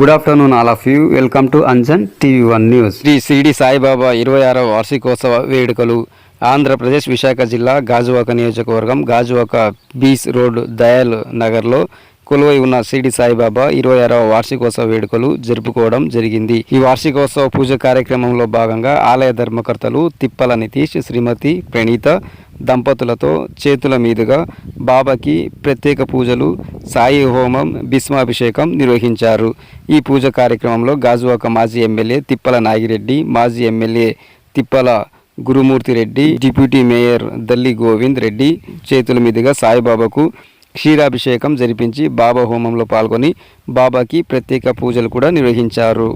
Good afternoon all of you welcome to Anjan TV one news Shri Shirdi Saibaba ఇరవై ఆరవ వార్షికోత్సవ వేడుకలు ఆంధ్రప్రదేశ్ విశాఖ జిల్లా గాజువాక నియోజకవర్గం గాజువాక బీచ్ రోడ్ దయాల్ నగర్లో కొలువై ఉన్న షిరిడి సాయిబాబా ఇరవై ఆరవ వార్షికోత్సవ వేడుకలు జరుపుకోవడం జరిగింది. ఈ వార్షికోత్సవ పూజ కార్యక్రమంలో భాగంగా ఆలయ ధర్మకర్తలు తిప్పల నితీష్ శ్రీమతి ప్రణీత దంపతులతో చేతుల మీదుగా బాబాకి ప్రత్యేక పూజలు సాయి హోమం భీష్మాభిషేకం నిర్వహించారు. ఈ పూజ కార్యక్రమంలో గాజువాక మాజీ ఎమ్మెల్యే తిప్పల నాగిరెడ్డి మాజీ MLA Tippala Gurumurthy Reddy deputy mayor Dalli Govind Reddy చేతుల మీదుగా సాయిబాబాకు క్షీరాభిషేకం జరిపించి బాబా హోమంలో పాల్గొని బాబాకి ప్రత్యేక పూజలు కూడా నిర్వహించారు.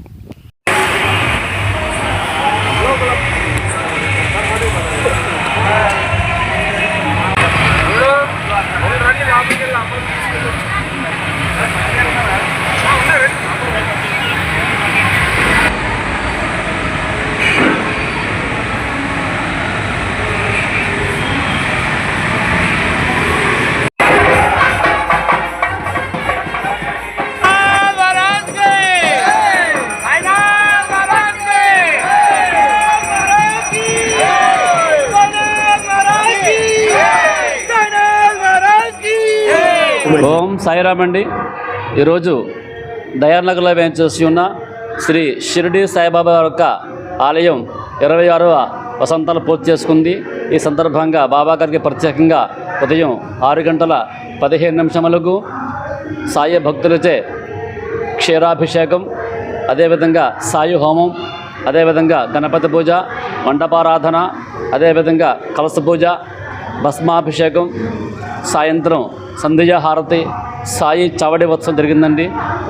ఓం సాయిరామ్ అండి ఈరోజు దయానగర్లో వేయించేసి ఉన్న శ్రీ షిరిడి సాయిబాబా యొక్క ఆలయం ఇరవై ఆరవ వసంతాలు పూర్తి చేసుకుంది. ఈ సందర్భంగా బాబా గారికి ప్రత్యేకంగా ఉదయం ఆరు గంటల పదిహేను నిమిషములకు సాయి భక్తులచే క్షీరాభిషేకం అదేవిధంగా సాయి హోమం అదేవిధంగా గణపతి పూజ మండపారాధన అదేవిధంగా కలస పూజ భస్మాభిషేకం సాయంత్రం సంధ్య హారతి సాయి చవడి ఉత్సవం జరిగిందండి.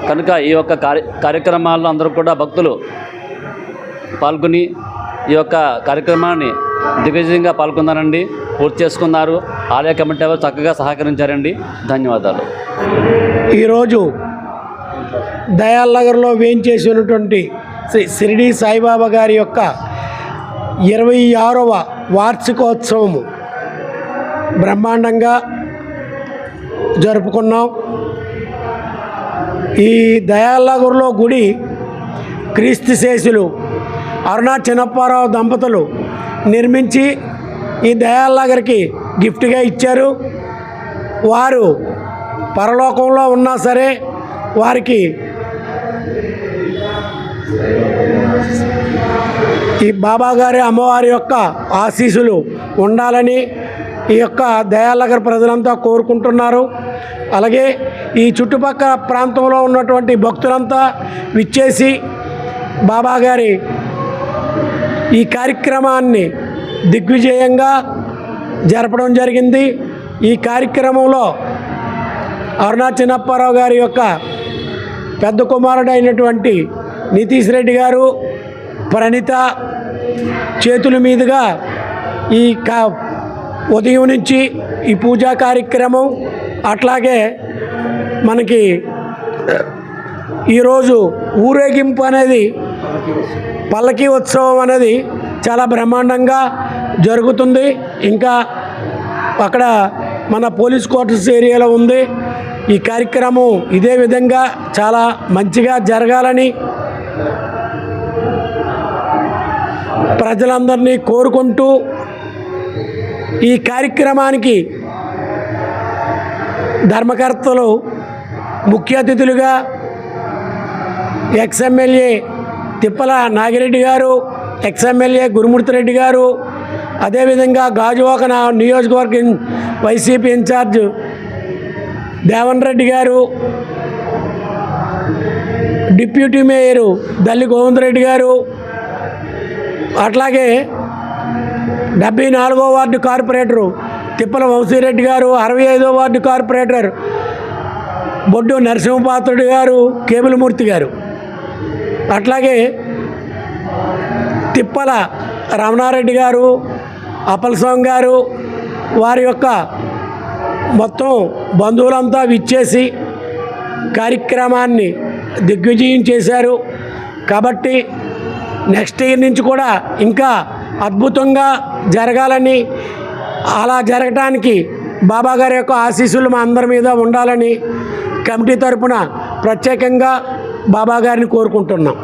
కనుక ఈ యొక్క కార్య కార్యక్రమాల్లో అందరూ కూడా భక్తులు పాల్గొని ఈ యొక్క కార్యక్రమాన్ని దిగ్విజయంగా పాల్గొన్నారండి. పూర్తి చేసుకున్నారు. ఆలయ కమిటీ వారు చక్కగా సహకరించారండి. ధన్యవాదాలు. ఈరోజు దయాల్ నగర్లో వేయించేసి ఉన్నటువంటి శ్రీ షిరిడి సాయిబాబా గారి యొక్క ఇరవై ఆరవ వార్షికోత్సవము బ్రహ్మాండంగా జరుపుకున్నాం. ఈ దయాల్ గుడి క్రీస్తు శేషులు అరుణా చిన్నప్పారావు దంపతులు నిర్మించి ఈ దయాలగర్కి గిఫ్ట్గా ఇచ్చారు. వారు పరలోకంలో ఉన్నా సరే వారికి ఈ బాబాగారి అమ్మవారి యొక్క ఆశీస్సులు ఉండాలని ఈ యొక్క దయానగర్ ప్రజలంతా కోరుకుంటున్నారు. అలాగే ఈ చుట్టుపక్కల ప్రాంతంలో ఉన్నటువంటి భక్తులంతా విచ్చేసి బాబా గారి ఈ కార్యక్రమాన్ని దిగ్విజయంగా జరపడం జరిగింది. ఈ కార్యక్రమంలో అరుణా చిన్నప్పారావు గారి యొక్క పెద్ద కుమారుడైనటువంటి నితీష్ రెడ్డి గారు ప్రణిత చేతుల మీదుగా ఈ కా ఉదయం నుంచి ఈ పూజా కార్యక్రమం అట్లాగే మనకి ఈరోజు ఊరేగింపు అనేది పల్లకీ ఉత్సవం అనేది చాలా బ్రహ్మాండంగా జరుగుతుంది. ఇంకా అక్కడ మన పోలీస్ క్వార్టర్స్ ఏరియాలో ఉంది. ఈ కార్యక్రమం ఇదే విధంగా చాలా మంచిగా జరగాలని ప్రజలందరినీ కోరుకుంటూ ఈ కార్యక్రమానికి ధర్మకర్తలు ముఖ్య అతిథులుగా ఎక్స్ఎమ్మెల్యే తిప్పల నాగిరెడ్డి గారు ఎక్స్ఎమ్మెల్యే గురుమూర్తి రెడ్డి గారు అదేవిధంగా గాజువాక నియోజకవర్గ వైసీపీ ఇన్ఛార్జ్ దేవన్ రెడ్డి గారు డిప్యూటీ మేయరు దల్లి గోవింద్ రెడ్డి గారు అట్లాగే డెబ్బై నాలుగో వార్డు కార్పొరేటరు తిప్పల వంశీరెడ్డి గారు అరవై ఐదో వార్డు కార్పొరేటర్ బొడ్డు నరసింహపాత్రుడు గారు కేబులమూర్తి గారు. అట్లాగే తిప్పల రమణారెడ్డి గారు అప్పలస్వామి గారు వారి యొక్క మొత్తం బంధువులంతా విచ్చేసి కార్యక్రమాన్ని దిగ్విజయం చేశారు. కాబట్టి నెక్స్ట్ ఇయర్ నుంచి కూడా ఇంకా అద్భుతంగా జరగాలని అలా జరగటానికి బాబా గారి యొక్క ఆశీస్సులు మా అందరి మీద ఉండాలని కమిటీ తరపున ప్రత్యేకంగా బాబా గారిని కోరుకుంటున్నాం.